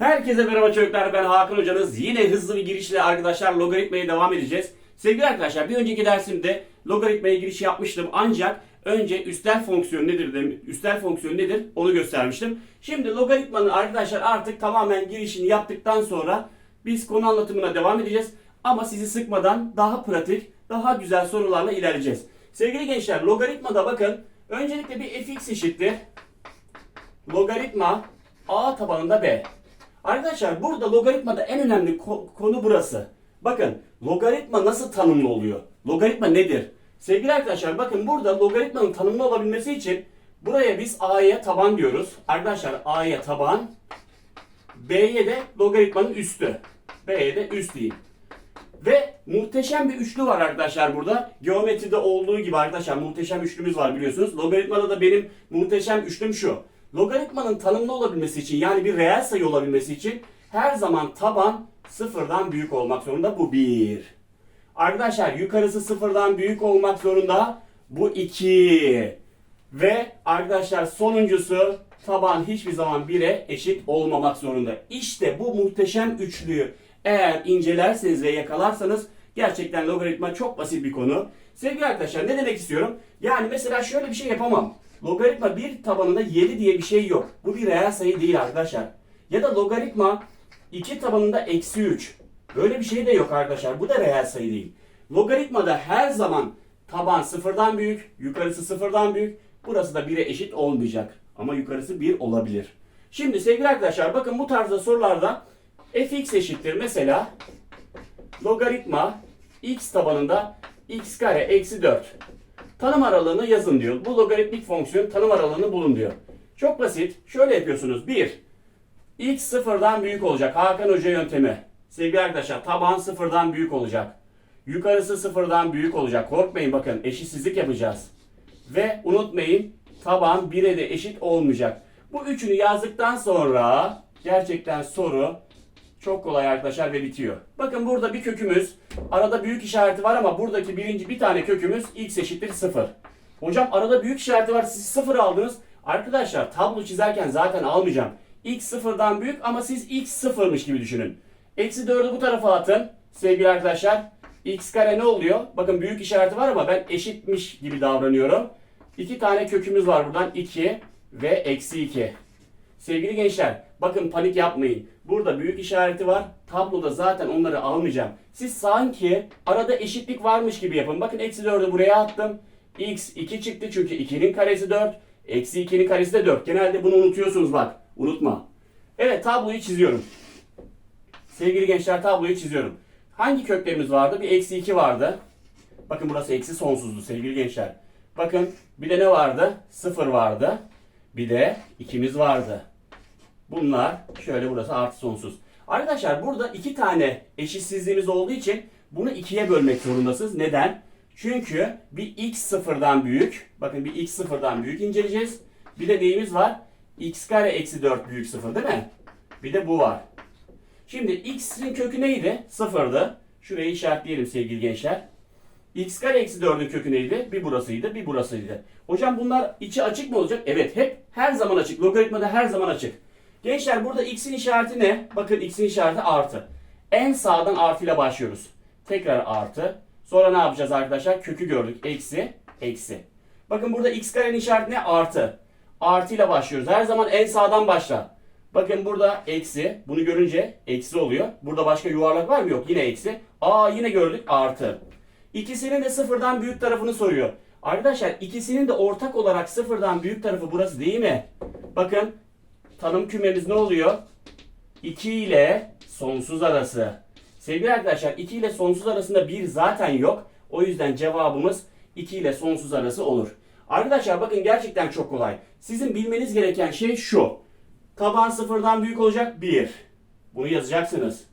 Herkese merhaba çocuklar ben Hakan hocanız. Yine hızlı bir girişle arkadaşlar logaritmaya devam edeceğiz. Sevgili arkadaşlar bir önceki dersimde logaritmaya giriş yapmıştım ancak önce üstel fonksiyon nedir dem- üstel fonksiyon nedir onu göstermiştim. Şimdi logaritmanın arkadaşlar artık tamamen girişini yaptıktan sonra biz konu anlatımına devam edeceğiz. Ama sizi sıkmadan daha pratik, daha güzel sorularla ilerleyeceğiz. Sevgili gençler logaritmada bakın öncelikle bir fx eşittir logaritma a tabanında b. Arkadaşlar burada logaritmada en önemli ko- konu burası. Bakın logaritma nasıl tanımlı oluyor? Logaritma nedir? Sevgili arkadaşlar bakın burada logaritmanın tanımlı olabilmesi için buraya biz a'ya taban diyoruz. Arkadaşlar a'ya taban, b'ye de logaritmanın üstü. B'ye de üst diyeyim. Ve muhteşem bir üçlü var arkadaşlar burada. Geometride olduğu gibi arkadaşlar muhteşem üçlümüz var biliyorsunuz. Logaritmada da benim muhteşem üçlüm şu. Logaritmanın tanımlı olabilmesi için yani bir reel sayı olabilmesi için her zaman taban sıfırdan büyük olmak zorunda. Bu bir. Arkadaşlar yukarısı sıfırdan büyük olmak zorunda. Bu iki. Ve arkadaşlar sonuncusu taban hiçbir zaman 1'e eşit olmamak zorunda. İşte bu muhteşem üçlüyü eğer incelerseniz ve yakalarsanız gerçekten logaritma çok basit bir konu. Sevgili arkadaşlar ne demek istiyorum? Yani mesela şöyle bir şey yapamam. Logaritma 1 tabanında 7 diye bir şey yok. Bu bir reel sayı değil arkadaşlar. Ya da logaritma 2 tabanında eksi 3. Böyle bir şey de yok arkadaşlar. Bu da reel sayı değil. Logaritmada her zaman taban sıfırdan büyük, yukarısı sıfırdan büyük. Burası da 1'e eşit olmayacak. Ama yukarısı 1 olabilir. Şimdi sevgili arkadaşlar bakın bu tarzda sorularda fx eşittir mesela logaritma x tabanında x kare eksi 4. Tanım aralığını yazın diyor. Bu logaritmik fonksiyon tanım aralığını bulun diyor. Çok basit. Şöyle yapıyorsunuz. 1. X sıfırdan büyük olacak. Hakan Hoca yöntemi. Sevgili arkadaşlar taban sıfırdan büyük olacak. Yukarısı sıfırdan büyük olacak. Korkmayın bakın eşitsizlik yapacağız. Ve unutmayın taban 1'e de eşit olmayacak. Bu üçünü yazdıktan sonra gerçekten soru çok kolay arkadaşlar ve bitiyor. Bakın burada bir kökümüz. Arada büyük işareti var ama buradaki birinci bir tane kökümüz x eşittir 0. Hocam arada büyük işareti var siz 0 aldınız. Arkadaşlar tablo çizerken zaten almayacağım. x sıfırdan büyük ama siz x sıfırmış gibi düşünün. Eksi 4'ü bu tarafa atın sevgili arkadaşlar. x kare ne oluyor? Bakın büyük işareti var ama ben eşitmiş gibi davranıyorum. İki tane kökümüz var buradan 2 ve eksi 2. Sevgili gençler bakın panik yapmayın. Burada büyük işareti var. Tabloda zaten onları almayacağım. Siz sanki arada eşitlik varmış gibi yapın. Bakın eksi 4'ü buraya attım. x 2 çıktı çünkü 2'nin karesi 4. Eksi 2'nin karesi de 4. Genelde bunu unutuyorsunuz bak. Unutma. Evet tabloyu çiziyorum. Sevgili gençler tabloyu çiziyorum. Hangi köklerimiz vardı? Bir eksi 2 vardı. Bakın burası eksi sonsuzdu sevgili gençler. Bakın bir de ne vardı? 0 vardı. Bir de ikimiz vardı. Bunlar şöyle burası artı sonsuz. Arkadaşlar burada iki tane eşitsizliğimiz olduğu için bunu ikiye bölmek zorundasınız. Neden? Çünkü bir x sıfırdan büyük. Bakın bir x sıfırdan büyük inceleyeceğiz. Bir de neyimiz var? x kare eksi 4 büyük sıfır değil mi? Bir de bu var. Şimdi x'in kökü neydi? Sıfırdı. Şurayı işaretleyelim sevgili gençler. x kare eksi 4'ün kökü neydi? Bir burasıydı, bir burasıydı. Hocam bunlar içi açık mı olacak? Evet, hep her zaman açık. Logaritmada her zaman açık. Gençler burada x'in işareti ne? Bakın x'in işareti artı. En sağdan artıyla başlıyoruz. Tekrar artı. Sonra ne yapacağız arkadaşlar? Kökü gördük. Eksi, eksi. Bakın burada x karenin işareti ne? Artı. Artıyla başlıyoruz. Her zaman en sağdan başla. Bakın burada eksi. Bunu görünce eksi oluyor. Burada başka yuvarlak var mı? Yok. Yine eksi. Aa yine gördük artı. İkisinin de sıfırdan büyük tarafını soruyor. Arkadaşlar ikisinin de ortak olarak sıfırdan büyük tarafı burası değil mi? Bakın tanım kümemiz ne oluyor? 2 ile sonsuz arası. Sevgili arkadaşlar 2 ile sonsuz arasında 1 zaten yok. O yüzden cevabımız 2 ile sonsuz arası olur. Arkadaşlar bakın gerçekten çok kolay. Sizin bilmeniz gereken şey şu. Taban sıfırdan büyük olacak 1. Bunu yazacaksınız.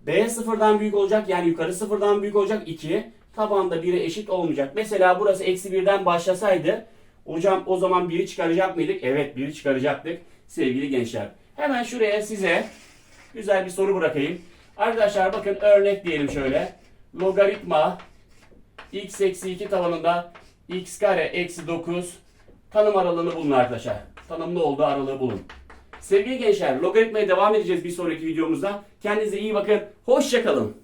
B sıfırdan büyük olacak yani yukarı sıfırdan büyük olacak 2. Tabanda 1'e eşit olmayacak. Mesela burası eksi 1'den başlasaydı hocam o zaman 1'i çıkaracak mıydık? Evet 1'i çıkaracaktık sevgili gençler. Hemen şuraya size güzel bir soru bırakayım. Arkadaşlar bakın örnek diyelim şöyle. Logaritma x eksi 2 tabanında x kare eksi 9 tanım aralığını bulun arkadaşlar. Tanımlı olduğu aralığı bulun. Sevgili gençler logaritmaya devam edeceğiz bir sonraki videomuzda. Kendinize iyi bakın. Hoşçakalın.